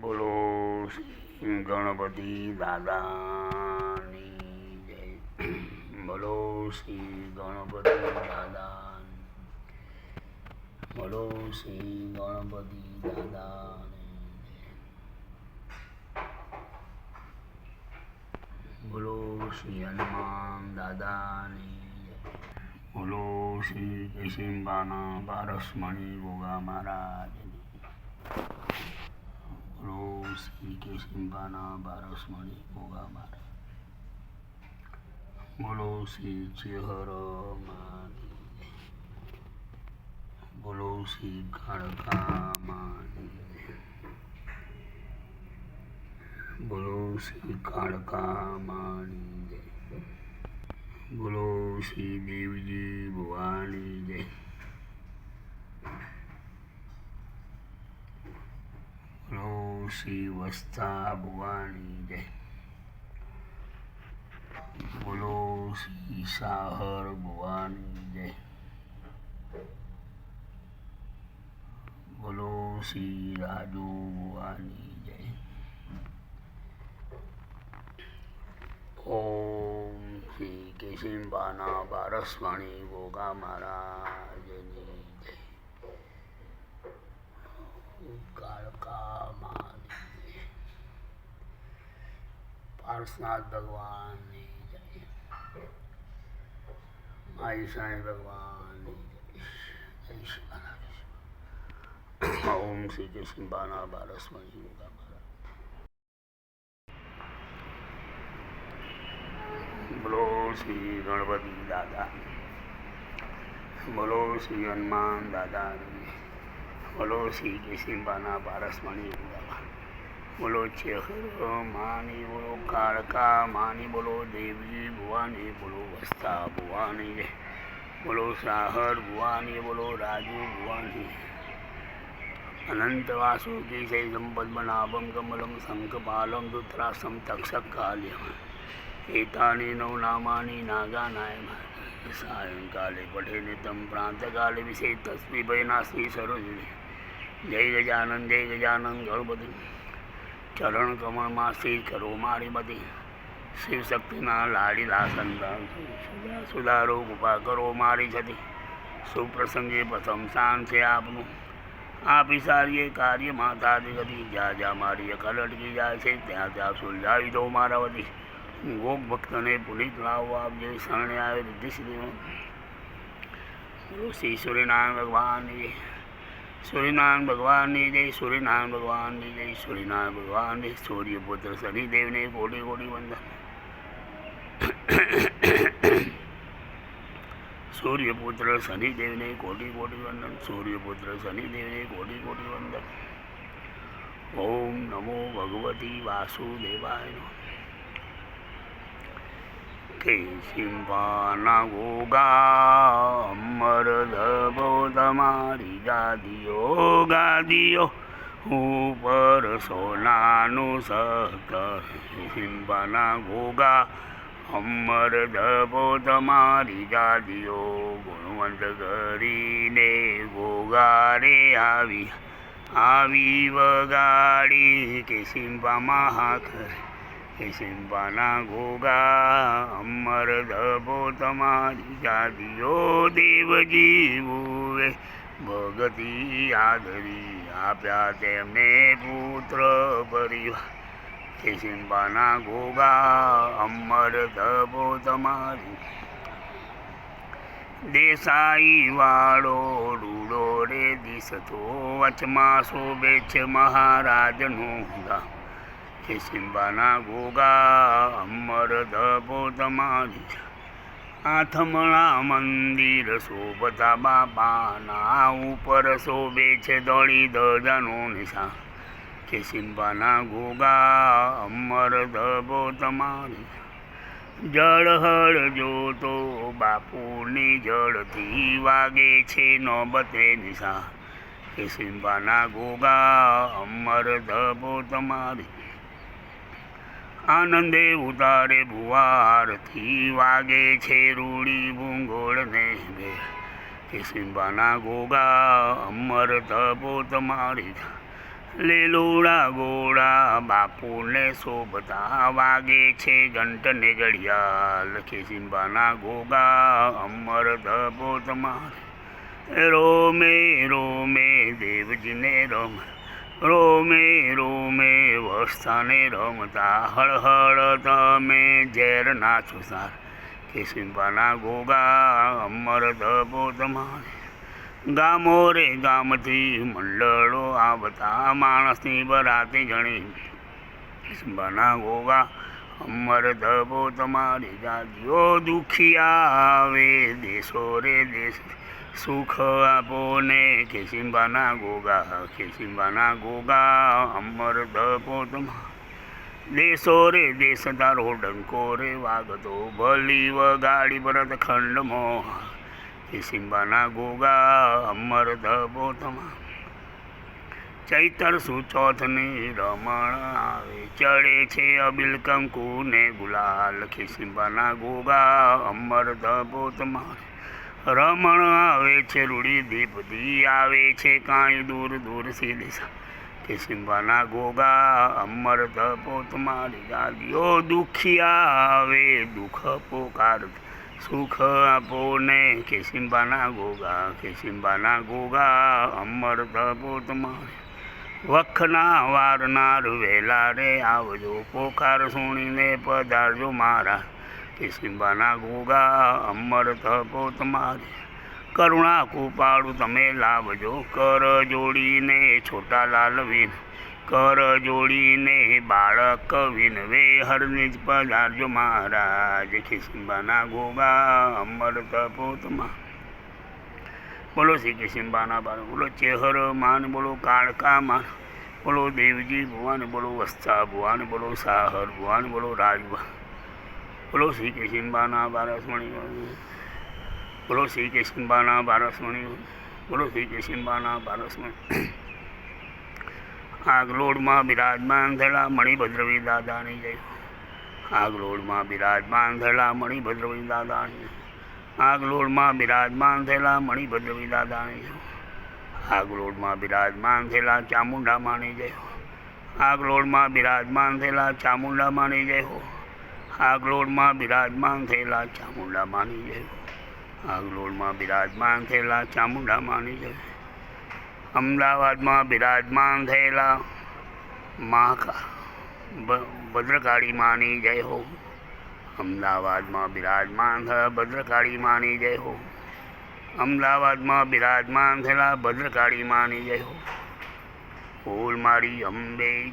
બોલો ગણપતિ દાદાની જય? બોલો, શ્રી ગણપતિ દાદા બોલો, શ્રી ગણપતિ દાદા બોલો, શ્રી હનુમાન દાદાની બોલો, શ્રી કેશિંબાના પારસમણી ગોગા મહારાજની શ્રી કેશિંબાના પારસમણી ગોગા મહારાજ બોલો શ્રી ચેહર. બોલો શ્રી કાળકા માની જય. બોલો શ્રી કાળકા માની જય બોલો શ્રી દેવજી ભવાની જય બોલો શ્રી વસ્તા ભવાની જય. બોલો શ્રી સાહર ભવાની જય. બોલો શ્રી રાજુ ભવાની જય. ઓમ શ્રી કેશિંબાના પારસવાણી ગોગા મહારાજની જય. કાળકા માની જય પાર્શનાથ ભગવાનની માઈ સાંઈ ભગવાનની શ્રી ઓમ શ્રી કૃષ્ણ બાના ગોગા મહારાજ બોલો શ્રી ગણપતિ દાદા. બોલો શ્રી હનુમાન દાદા. બોલો શ્રી કેશિંબાના પારસમણી બોલો ચેહર માની કાળકા માની બોલો, દેવજી ભુવાની બોલો, વસ્તા ભુવાની. બોલો સાહર ભુવાની બોલો, રાજુ ભુવાની. અનંત વાસુકી જય સંપદમનાભમ કમલમ શંખપાલમ ધૂતરાસમ તક્ષક કાલ્યમ. એતાની નવ નામાની નાગા નાય સાયંકાલે પઠે નિતમ પ્રાંતકાલે વિશે તસ્મી ભયના શ્રી સરોજની જય ગજાનંદ જય ગજાનંદ ગણપતિ. ચરણ કમળમાં શ્રી કરો, મારી બધી શિવશક્તિના લાડીલા સંતાન. સુધા સુધારો કૃપા કરો મારી છતી સુપ્રસંગે પ્રથમ સ્થાન છે આપનું. આપી સારીએ કાર્ય માતાજી ગતિ જ્યાં જ્યાં મારી અકલ અટકી જાય છે, ત્યાં ત્યાં સુલઝાવી દો મારા વતી. ગોપ ભક્તને પુનિત લાવવા આપજે શરણે આવે રિદ્ધિ શ્રીમાં બોલો શ્રી સૂર્યનારાયણ ભગવાનની સૂર્યનારાયણ ભગવાનની જય, સૂર્યનારાયણ ભગવાનની જય, સૂર્યનારાયણ ભગવાનની સૂર્યપુત્ર શનિદેવને કોટી કોટી વંદન. સૂર્યપુત્ર શનિદેવને કોટી કોટી વંદન. સૂર્યપુત્ર શનિદેવને કોટી કોટી વંદન. ઓમ નમો ભગવતી વાસુદેવાય. કે સિંહાના ગોગા અમર ધબો તમારી ગાદીઓ ગાદીઓ ઉપર સોનાનું સહતર સિંહાના ગોગા અમર ધબો તમારી ગાદીઓ ગુણવંત કરીને ગોગારે આવી આવી વગાડી કે સિંપામાં હાખર હે સિંપાના ગોગા અમર ધબો તમારી જાદીઓ દેવજી ભુવે ભગતી આદરી આપ્યા તેમને પુત્ર પરિવાર કે સિંપાના ગોગા અમર ધબો તમારી દેસાઈ વાળો રૂડો રે દિસતો વચમાં શોભે છે મહારાજનું ગામ કે સિંબાના ગોગા અમર ધબો તમારી આથમણા મંદિર શોભતા બાપાના ઉપર શોભે છે દોડી ધજાનું નિશાન. કે સિંબાના ગોગા અમર ધબો તમારી જળહળ જોતો બાપુની જળથી વાગે છે નોબતે નિશા કે સિંબાના ગોગા અમર ધબો તમારી આનંદે ઉતારે ભુવારથી વાગે છે રૂડી ભૂંગોળને બે કે સિંબાના ગોગા અમર તપો તમારી લીલુડા ગોળા બાપુને શોભતા વાગે છે ઘંટને ઘડિયાળ કે સિંબાના ગોગા અમર તપો તમારી રોમે રોમે દેવજીને રમ. રોમે રોમે, વસ્તાને રમતા, હળહળ તમે ઝેર નાચો સાર. કે ગોગા અમર ધબો તમારે. ગામો રે ગામથી મંડળો આવતા, માણસની બરાતી ગણી બના ગોગા અમર ધબો તમારી. જાતિઓ દુખિયા આવે, દેશો રે દેશ. સુખ આપો ને કેસિંબાના ગોગા કેસિંબાના ગોગા, અમર ધબો તમા દેશો રે, દેશ તારો ડંકો રે, વાગતો ભલી વગાડી ભરત ખંડ મોહ એ ગોગા, અમર ધબો તમા ચૈતર સુચોથની રમણ આવે, ચડે છે અબિલ કંકુ ને ગુલાલ. ખિસિંબાના ગોગા, અમર ધબો તમારે રમણ આવે છે, રૂડી દીપદી આવે છે, કાંઈ દૂર દૂર સી દિશા. ખિસિંબાના ગોગા અમર તપોત મારી ગાદીઓ દુખિયા આવે, દુઃખ પોકાર. સુખ આપો ને કેસિંબાના ગોગા કેસિંબાના ગોગા અમર તપોત મારી. વખના વારનાર વહેલા રે આવજો, પોકાર સુણીને પધારજો મારા. કેસિંબાના ગોગા, અમર ધબો તમારે કરુણા કૃપાળુ તમે લાવજો, કર જોડીને છોટા લાલવીન કર જોડીને બાળક વિનવે હરની જ પધારજો મહારાજ. કિશનબાના ગોગા, અમર તપોતમાં બોલો શ્રી કિશિંબાના બાળ બોલો ચેહર માન, બોલો કાળકા માન. બોલો દેવજી ભુવાન, બોલો વસ્તા ભુવાન, બોલો સાહર ભુવાન, બોલો રાજભા બોલો શ્રી કૃષ્ણબાના બારસમણી બોલો શ્રી કૃષ્ણબાના બારસમણી બોલો શ્રી કૃષ્ણબાના બારસમણી આગલોડમાં બિરાજમાન થયેલા મણિભદ્રવી દાદાની જય. આગલોડમાં બિરાજમાન થયેલા મણિભદ્રવી દાદાની આગલોડમાં બિરાજમાન થયેલા મણિભદ્રવી દાદાની જય. આગલોડમાં બિરાજમાન થયેલા ચામુંડા માની જય આગલોડમાં બિરાજમાન થયેલા ચામુંડા માની જય હો. આગલોડમાં બિરાજમાન થયેલા ચામુંડા માની જય આગલોડમાં બિરાજમાન થયેલા ચામુંડા માની જય અમદાવાદમાં બિરાજમાન થયેલા મહાકા ભદ્રકાળી માની જય હો. અમદાવાદમાં બિરાજમાન થયેલા ભદ્રકાળી માની જય હો. અમદાવાદમાં બિરાજમાન થયેલા ભદ્રકાળી માની જય હો. ફૂલ મારી અંબે